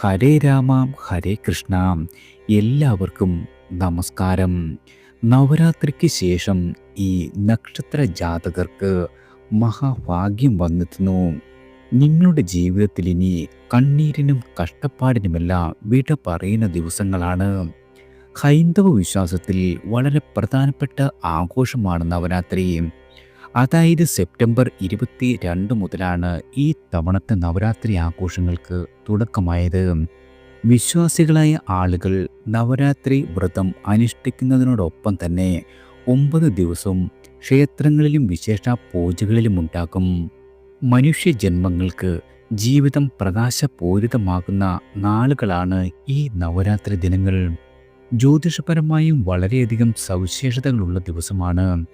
ഹരേ രാമ ഹരേ കൃഷ്ണ. എല്ലാവർക്കും നമസ്കാരം. നവരാത്രിക്ക് ശേഷം ഈ നക്ഷത്ര ജാതകർക്ക് മഹാഭാഗ്യം വന്നെത്തുന്നു നിങ്ങളുടെ ജീവിതത്തിൽ ഇനി കണ്ണീരിനും കഷ്ടപ്പാടിനുമെല്ലാം വിട പറയുന്ന ദിവസങ്ങളാണ്. ഹൈന്ദവ വിശ്വാസത്തിൽ വളരെ പ്രധാനപ്പെട്ട ആഘോഷമാണ് നവരാത്രി. അതായത് സെപ്റ്റംബർ ഇരുപത്തി രണ്ട് മുതലാണ് ഈ തവണത്തെ നവരാത്രി ആഘോഷങ്ങൾക്ക് തുടക്കമായത്. വിശ്വാസികളായ ആളുകൾ നവരാത്രി വ്രതം അനുഷ്ഠിക്കുന്നതിനോടൊപ്പം തന്നെ ഒമ്പത് ദിവസവും ക്ഷേത്രങ്ങളിലും വിശേഷ പൂജകളിലും ഉണ്ടാകും. മനുഷ്യജന്മങ്ങൾക്ക് ജീവിതം പ്രകാശപൂരിതമാകുന്ന നാളുകളാണ് ഈ നവരാത്രി ദിനങ്ങൾ. ജ്യോതിഷപരമായും വളരെയധികം സവിശേഷതകളുള്ള ദിവസമാണ്.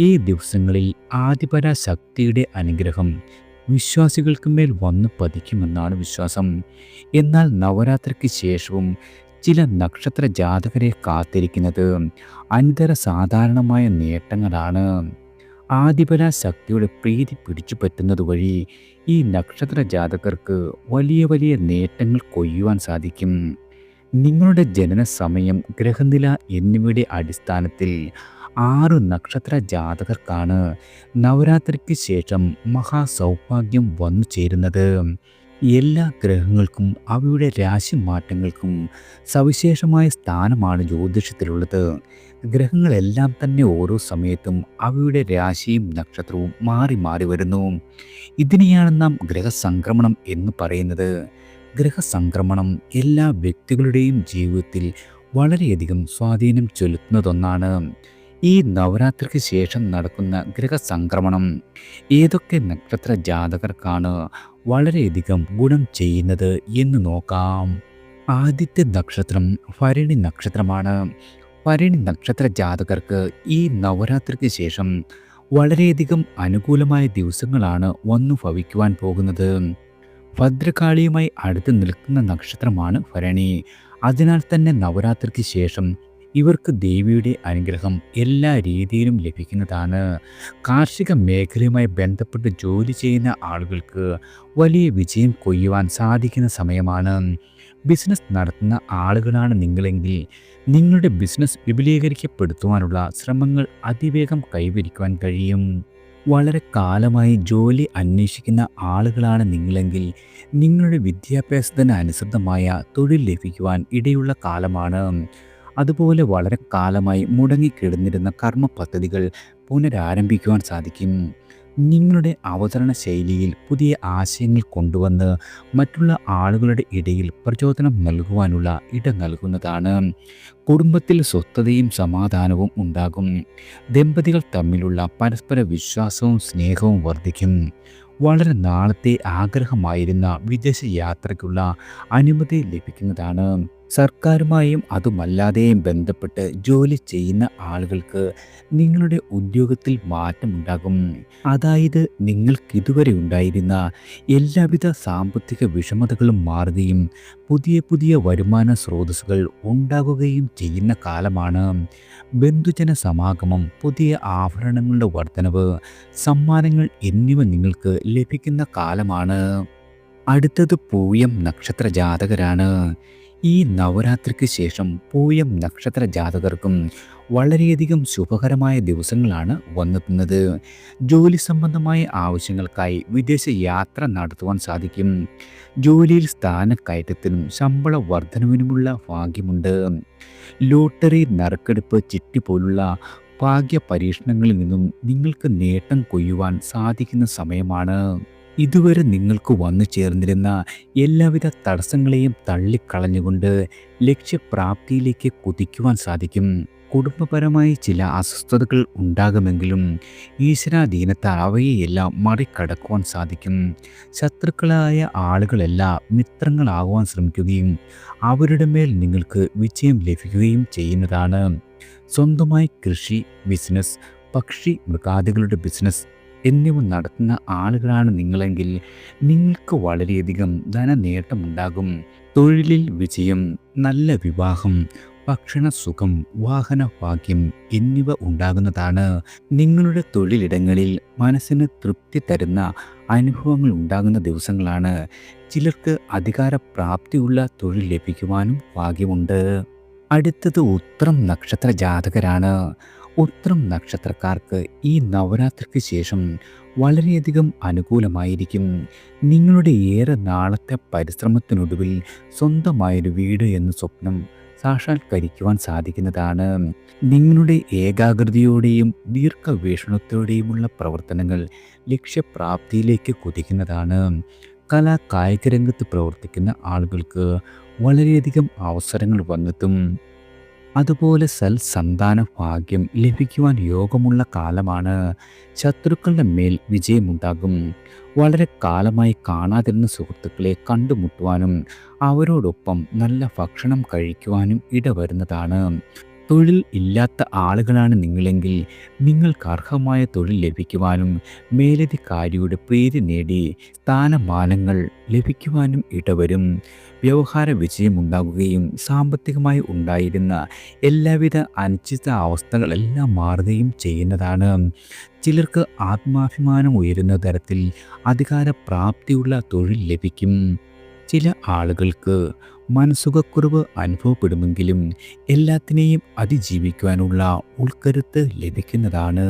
ഈ ദിവസങ്ങളിൽ ആദിപര ശക്തിയുടെ അനുഗ്രഹം വിശ്വാസികൾക്ക് മേൽ വന്നു പതിക്കുമെന്നാണ് വിശ്വാസം. എന്നാൽ നവരാത്രിക്ക് ശേഷവും ചില നക്ഷത്ര ജാതകരെ കാത്തിരിക്കുന്നത് അനിതര സാധാരണമായ നേട്ടങ്ങളാണ്. ആദിപര ശക്തിയുടെ പ്രീതി പിടിച്ചു പറ്റുന്നത് വഴി ഈ നക്ഷത്ര ജാതകർക്ക് വലിയ വലിയ നേട്ടങ്ങൾ കൊയ്യുവാൻ സാധിക്കും. നിങ്ങളുടെ ജനന സമയം ഗ്രഹനില എന്നിവയുടെ അടിസ്ഥാനത്തിൽ ആറ് നക്ഷത്ര ജാതകർക്കാണ് നവരാത്രിക്ക് ശേഷം മഹാസൗഭാഗ്യം വന്നു ചേരുന്നത്. എല്ലാ ഗ്രഹങ്ങൾക്കും അവയുടെ രാശി മാറ്റങ്ങൾക്കും സവിശേഷമായ സ്ഥാനമാണ് ജ്യോതിഷത്തിലുള്ളത്. ഗ്രഹങ്ങളെല്ലാം തന്നെ ഓരോ സമയത്തും അവയുടെ രാശിയും നക്ഷത്രവും മാറി മാറി വരുന്നു. ഇതിനെയാണ് നാം ഗ്രഹസംക്രമണം എന്ന് പറയുന്നത്. ഗ്രഹസംക്രമണം എല്ലാ വ്യക്തികളുടെയും ജീവിതത്തിൽ വളരെയധികം സ്വാധീനം ചെലുത്തുന്നതൊന്നാണ്. ഈ നവരാത്രിക്ക് ശേഷം നടക്കുന്ന ഗ്രഹസംക്രമണം ഏതൊക്കെ നക്ഷത്ര ജാതകർക്കാണ് വളരെയധികം ഗുണം ചെയ്യുന്നത് എന്ന് നോക്കാം. ആദ്യത്തെ നക്ഷത്രം ഭരണി നക്ഷത്രമാണ്. ഭരണി നക്ഷത്ര ജാതകർക്ക് ഈ നവരാത്രിക്ക് ശേഷം വളരെയധികം അനുകൂലമായ ദിവസങ്ങളാണ് വന്നു ഭവിക്കുവാൻ പോകുന്നത്. ഭദ്രകാളിയുമായി അടുത്ത് നിൽക്കുന്ന നക്ഷത്രമാണ് ഭരണി. അതിനാൽ തന്നെ നവരാത്രിക്ക് ശേഷം ഇവർക്ക് ദേവിയുടെ അനുഗ്രഹം എല്ലാ രീതിയിലും ലഭിക്കുന്നതാണ്. കാർഷിക മേഖലയുമായി ബന്ധപ്പെട്ട് ജോലി ചെയ്യുന്ന ആളുകൾക്ക് വലിയ വിജയം കൊയ്യുവാൻ സാധിക്കുന്ന സമയമാണ്. ബിസിനസ് നടത്തുന്ന ആളുകളാണ് നിങ്ങളെങ്കിൽ നിങ്ങളുടെ ബിസിനസ് വിപുലീകരിക്കപ്പെടുത്തുവാനുള്ള ശ്രമങ്ങൾ അതിവേഗം കൈവരിക്കുവാൻ കഴിയും. വളരെ കാലമായി ജോലി അന്വേഷിക്കുന്ന ആളുകളാണ് നിങ്ങളെങ്കിൽ നിങ്ങളുടെ വിദ്യാഭ്യാസത്തിന് അനുസൃതമായ തൊഴിൽ ലഭിക്കുവാൻ ഇടയുള്ള കാലമാണ്. അതുപോലെ വളരെ കാലമായി മുടങ്ങിക്കിടന്നിരുന്ന കർമ്മ പദ്ധതികൾ പുനരാരംഭിക്കുവാൻ സാധിക്കും. നിങ്ങളുടെ അവതരണ ശൈലിയിൽ പുതിയ ആശയങ്ങൾ കൊണ്ടുവന്ന് മറ്റുള്ള ആളുകളുടെ ഇടയിൽ പ്രചോദനം നൽകുവാനുള്ള ഇട നൽകുന്നതാണ്. കുടുംബത്തിൽ സ്വസ്ഥതയും സമാധാനവും ഉണ്ടാകും. ദമ്പതികൾ തമ്മിലുള്ള പരസ്പര വിശ്വാസവും സ്നേഹവും വർദ്ധിക്കും. വളരെ നാളത്തെ ആഗ്രഹമായിരുന്ന വിദേശ യാത്രയ്ക്കുള്ള അനുമതി ലഭിക്കുന്നതാണ്. സർക്കാരുമായും അതുമല്ലാതെയും ബന്ധപ്പെട്ട് ജോലി ചെയ്യുന്ന ആളുകൾക്ക് നിങ്ങളുടെ ഉദ്യോഗത്തിൽ മാറ്റമുണ്ടാകും. അതായത് നിങ്ങൾക്കിതുവരെ ഉണ്ടായിരുന്ന എല്ലാവിധ സാമ്പത്തിക വിഷമതകളും മാറുകയും പുതിയ പുതിയ വരുമാന സ്രോതസ്സുകൾ ഉണ്ടാകുകയും ചെയ്യുന്ന കാലമാണ്. ബന്ധുജന സമാഗമം പുതിയ ആഭരണങ്ങളുടെ വർധനവ് സമ്മാനങ്ങൾ എന്നിവ നിങ്ങൾക്ക് ലഭിക്കുന്ന കാലമാണ്. അടുത്തത് പൂയം നക്ഷത്ര ജാതകരാണ്. ഈ നവരാത്രിക്ക് ശേഷം പൂയം നക്ഷത്ര ജാതകർക്കും വളരെയധികം ശുഭകരമായ ദിവസങ്ങളാണ് വന്നെത്തുന്നത്. ജോലി സംബന്ധമായ ആവശ്യങ്ങൾക്കായി വിദേശ യാത്ര നടത്തുവാൻ സാധിക്കും. ജോലിയിൽ സ്ഥാനക്കയറ്റത്തിനും ശമ്പള വർധനവിനുമുള്ള ഭാഗ്യമുണ്ട്. ലോട്ടറി നറുക്കെടുപ്പ് ചിട്ടി പോലുള്ള ഭാഗ്യ പരീക്ഷണങ്ങളിൽ നിന്നും നിങ്ങൾക്ക് നേട്ടം കൊയ്യുവാൻ സാധിക്കുന്ന സമയമാണ്. ഇതുവരെ നിങ്ങൾക്ക് വന്നു ചേർന്നിരുന്ന എല്ലാവിധ തടസ്സങ്ങളെയും തള്ളിക്കളഞ്ഞുകൊണ്ട് ലക്ഷ്യപ്രാപ്തിയിലേക്ക് കുതിക്കുവാൻ സാധിക്കും. കുടുംബപരമായി ചില അസ്വസ്ഥതകൾ ഉണ്ടാകുമെങ്കിലും ഈശ്വരാധീനത്താൽ അവയെയെല്ലാം മറികടക്കുവാൻ സാധിക്കും. ശത്രുക്കളായ ആളുകളെല്ലാം മിത്രങ്ങളാകുവാൻ ശ്രമിക്കുകയും അവരുടെ മേൽ നിങ്ങൾക്ക് വിജയം ലഭിക്കുകയും ചെയ്യുന്നതാണ്. സ്വന്തമായി കൃഷി ബിസിനസ് പക്ഷി മൃഗാദികളുടെ ബിസിനസ് എന്നിവ നടത്തുന്ന ആളുകളാണ് നിങ്ങളെങ്കിൽ നിങ്ങൾക്ക് വളരെയധികം ധനനേട്ടമുണ്ടാകും. തൊഴിലിൽ വിജയം നല്ല വിവാഹം ഭക്ഷണസുഖം വാഹനഭാഗ്യം എന്നിവ ഉണ്ടാകുന്നതാണ്. നിങ്ങളുടെ തൊഴിലിടങ്ങളിൽ മനസ്സിന് തൃപ്തി തരുന്ന അനുഭവങ്ങൾ ഉണ്ടാകുന്ന ദിവസങ്ങളാണ്. ചിലർക്ക് അധികാരപ്രാപ്തിയുള്ള തൊഴിൽ ലഭിക്കുവാനും ഭാഗ്യമുണ്ട്. അടുത്തത് ഉത്രം നക്ഷത്ര ജാതകരാണ്. ഉത്രം നക്ഷത്രക്കാർക്ക് ഈ നവരാത്രിക്ക് ശേഷം വളരെയധികം അനുകൂലമായിരിക്കും. നിങ്ങളുടെ ഏറെ നാളത്തെ പരിശ്രമത്തിനൊടുവിൽ സ്വന്തമായൊരു വീട് എന്ന സ്വപ്നം സാക്ഷാത്കരിക്കുവാൻ സാധിക്കുന്നതാണ്. നിങ്ങളുടെ ഏകാഗ്രതയോടെയും ദീർഘവീക്ഷണത്തോടെയുമുള്ള പ്രവർത്തനങ്ങൾ ലക്ഷ്യപ്രാപ്തിയിലേക്ക് കുതിക്കുന്നതാണ്. കലാ കായിക രംഗത്ത് പ്രവർത്തിക്കുന്ന ആളുകൾക്ക് വളരെയധികം അവസരങ്ങൾ വന്നെത്തും. അതുപോലെ സൽ സന്താന ഭാഗ്യം ലഭിക്കുവാൻ യോഗമുള്ള കാലമാണ്. ശത്രുക്കളുടെ മേൽ വിജയമുണ്ടാകും. വളരെ കാലമായി കാണാതിരുന്ന സുഹൃത്തുക്കളെ കണ്ടുമുട്ടുവാനും അവരോടൊപ്പം നല്ല ഭക്ഷണം കഴിക്കുവാനും ഇടവരുന്നതാണ്. തൊഴിൽ ഇല്ലാത്ത ആളുകളാണ് നിങ്ങളെങ്കിൽ നിങ്ങൾക്ക് അർഹമായ തൊഴിൽ ലഭിക്കുവാനും മേലധികാരിയുടെ പ്രീതി നേടി സ്ഥാനമാനങ്ങൾ ലഭിക്കുവാനും ഇടവരും. വ്യവഹാര വിജയമുണ്ടാകുകയും സാമ്പത്തികമായി ഉണ്ടായിരുന്ന എല്ലാവിധ അനിശ്ചിത അവസ്ഥകളെല്ലാം മാറുകയും ചെയ്യുന്നതാണ്. ചിലർക്ക് ആത്മാഭിമാനം ഉയരുന്ന തരത്തിൽ അധികാരപ്രാപ്തിയുള്ള തൊഴിൽ ലഭിക്കും. ചില ആളുകൾക്ക് മനസുഖക്കുറവ് അനുഭവപ്പെടുമെങ്കിലും എല്ലാത്തിനെയും അതിജീവിക്കുവാനുള്ള ഉൾക്കരുത്ത് ലഭിക്കുന്നതാണ്.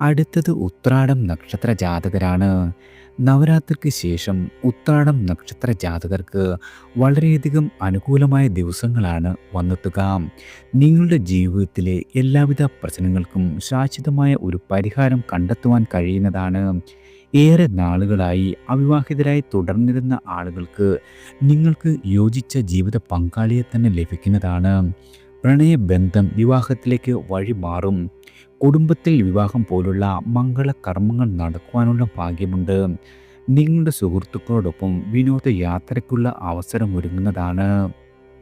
അടുത്തത് ഉത്രാടം നക്ഷത്ര ജാതകരാണ്. നവരാത്രിക്ക് ശേഷം ഉത്രാടം നക്ഷത്ര ജാതകർക്ക് വളരെയധികം അനുകൂലമായ ദിവസങ്ങളാണ് വന്നെത്തുക. നിങ്ങളുടെ ജീവിതത്തിലെ എല്ലാവിധ പ്രശ്നങ്ങൾക്കും ശാശ്വതമായ ഒരു പരിഹാരം കണ്ടെത്തുവാൻ കഴിയുന്നതാണ്. ഏറെ നാളുകളായി അവിവാഹിതരായി തുടർന്നിരുന്ന ആളുകൾക്ക് നിങ്ങൾക്ക് യോജിച്ച ജീവിത പങ്കാളിയെ തന്നെ ലഭിക്കുന്നതാണ്. പ്രണയബന്ധം വിവാഹത്തിലേക്ക് വഴിമാറും കുടുംബത്തിൽ വിവാഹം പോലുള്ള മംഗളകർമ്മങ്ങൾ നടക്കുവാനുള്ള ഭാഗ്യമുണ്ട്. നിങ്ങളുടെ സുഹൃത്തുക്കളോടൊപ്പം വിനോദയാത്രയ്ക്കുള്ള അവസരം ഒരുങ്ങുന്നതാണ്.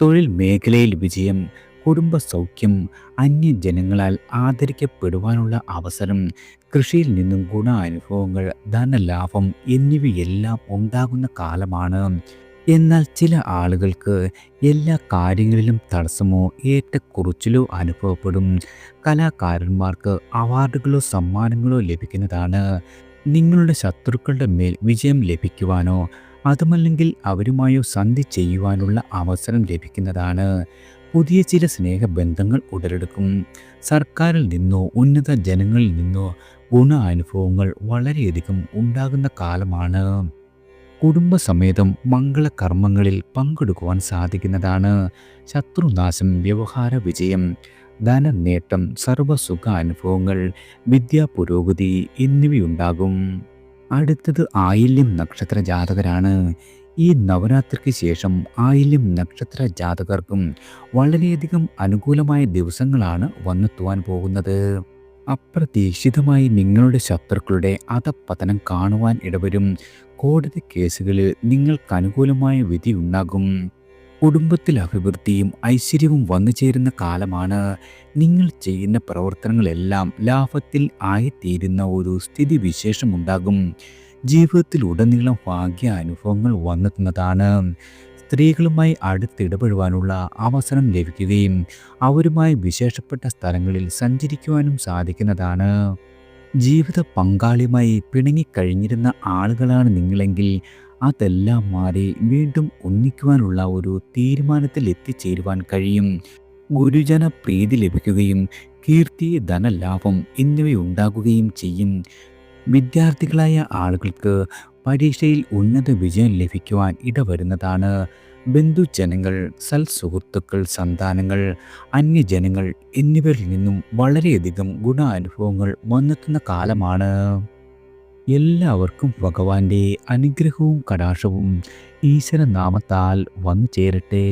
തൊഴിൽ മേഖലയിൽ വിജയം കുടുംബ സൗഖ്യം അന്യജനങ്ങളാൽ ആദരിക്കപ്പെടുവാനുള്ള അവസരം കൃഷിയിൽ നിന്നും ഗുണാനുഭവങ്ങൾ ധനലാഭം എന്നിവയെല്ലാം ഉണ്ടാകുന്ന കാലമാണ്. എന്നാൽ ചില ആളുകൾക്ക് എല്ലാ കാര്യങ്ങളിലും തടസ്സമോ ഏറ്റക്കുറിച്ചിലോ അനുഭവപ്പെടും. കലാകാരന്മാർക്ക് അവാർഡുകളോ സമ്മാനങ്ങളോ ലഭിക്കുന്നതാണ്. നിങ്ങളുടെ ശത്രുക്കളുടെ മേൽ വിജയം ലഭിക്കുവാനോ അതുമല്ലെങ്കിൽ അവരുമായോ സന്ധി ചെയ്യുവാനുള്ള അവസരം ലഭിക്കുന്നതാണ്. പുതിയ ചില സ്നേഹബന്ധങ്ങൾ ഉടലെടുക്കും. സർക്കാരിൽ നിന്നോ ഉന്നത ജനങ്ങളിൽ നിന്നോ ഗുണ അനുഭവങ്ങൾ വളരെയധികം ഉണ്ടാകുന്ന കാലമാണ്. കുടുംബസമേതം മംഗളകർമ്മങ്ങളിൽ പങ്കെടുക്കുവാൻ സാധിക്കുന്നതാണ്. ശത്രുനാശം വ്യവഹാര വിജയം ധനനേട്ടം സർവസുഖ അനുഭവങ്ങൾ വിദ്യാപുരോഗതി എന്നിവയുണ്ടാകും. അടുത്തത് ആയില്യം നക്ഷത്ര ജാതകരാണ് ഈ നവരാത്രിക്ക് ശേഷം ആയില്യം നക്ഷത്ര ജാതകർക്കും വളരെയധികം അനുകൂലമായ ദിവസങ്ങളാണ് വന്നെത്തുവാൻ പോകുന്നത്. അപ്രതീക്ഷിതമായി നിങ്ങളുടെ ശത്രുക്കളുടെ അധപ്പതനം കാണുവാൻ ഇടവരും. കോടതി കേസുകളിൽ നിങ്ങൾക്ക് അനുകൂലമായ വിധി ഉണ്ടാകും. കുടുംബത്തിൽ അഭിവൃദ്ധിയും ഐശ്വര്യവും വന്നു ചേരുന്ന കാലമാണ്. നിങ്ങൾ ചെയ്യുന്ന പ്രവർത്തനങ്ങളെല്ലാം ലാഭത്തിൽ ആയിത്തീരുന്ന ഒരു സ്ഥിതി ഉടനീളം ഭാഗ്യ അനുഭവങ്ങൾ വന്നെത്തുന്നതാണ്. സ്ത്രീകളുമായി അടുത്തിടപെടുവാനുള്ള അവസരം ലഭിക്കുകയും അവരുമായി വിശേഷപ്പെട്ട സ്ഥലങ്ങളിൽ സഞ്ചരിക്കുവാനും സാധിക്കുന്നതാണ്. ജീവിത പങ്കാളിയുമായി പിണങ്ങിക്കഴിഞ്ഞിരുന്ന ആളുകളാണ് നിങ്ങളെങ്കിൽ അതെല്ലാം മാറി വീണ്ടും ഒന്നിക്കുവാനുള്ള ഒരു തീരുമാനത്തിൽ എത്തിച്ചേരുവാൻ കഴിയും. ഗുരുജന പ്രീതി ലഭിക്കുകയും കീർത്തി ധനലാഭം എന്നിവയുണ്ടാകുകയും ചെയ്യും. വിദ്യാർത്ഥികളായ ആളുകൾക്ക് പരീക്ഷയിൽ ഉന്നത വിജയം ലഭിക്കുവാൻ ഇടവരുന്നതാണ്. ബന്ധുജനങ്ങൾ സൽസുഹൃത്തുക്കൾ സന്താനങ്ങൾ അന്യജനങ്ങൾ എന്നിവരിൽ നിന്നും വളരെയധികം ഗുണാനുഭവങ്ങൾ വന്നെത്തുന്ന കാലമാണ്. എല്ലാവർക്കും ഭഗവാന്റെ അനുഗ്രഹവും കടാക്ഷവും ഈശ്വരനാമത്താൽ വന്നു ചേരട്ടെ